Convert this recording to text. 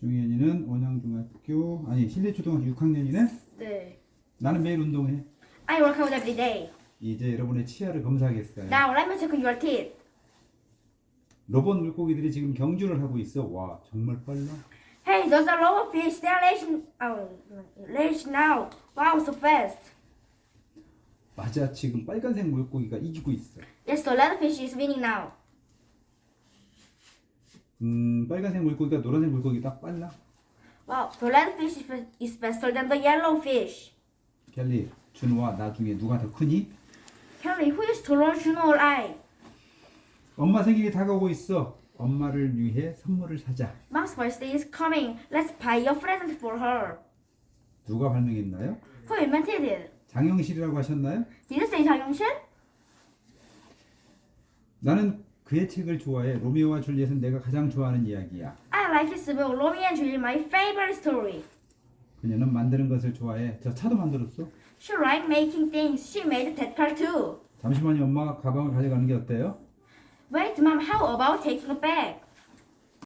중현이는 원양중학교 아니 실내초등학교 6학년이네. 네. 나는 매일 운동해. I work out every day. 이제 여러분의 치아를 검사하겠어요. Now let me check your teeth. 로봇 물고기들이 지금 경주를 하고 있어. 와 정말 빨라. Hey, those are lower fish. They're racing. Oh, racing now. Wow, so fast. 맞아 지금 빨간색 물고기가 이기고 있어. Yes, the leather fish is winning now. 음 빨간색 물고기가 노란색 물고기 딱 빨라. Wow, the leather fish is, is faster than the yellow fish. 켈리 준호와 나 중에 누가 더 크니? Kelly, who is taller, Juno or I? 엄마 생일이 다가오고 있어. 엄마를 위해 선물을 사자. Mom's birthday is coming. Let's buy a present for her. 누가 발명했나요? Who invented it? 장영실이라고 하셨나요? Did you say 장영실? 나는 그의 책을 좋아해. 로미오와 줄리엣은 내가 가장 좋아하는 이야기야. I like his book, Romeo and Juliet, my favorite story. 그녀는 만드는 것을 좋아해. 저 차도 만들었어. She liked making things. She made that car too. 잠시만요. 엄마가 가방을 가져가는 게 어때요? Wait, Mom, how about taking a bag?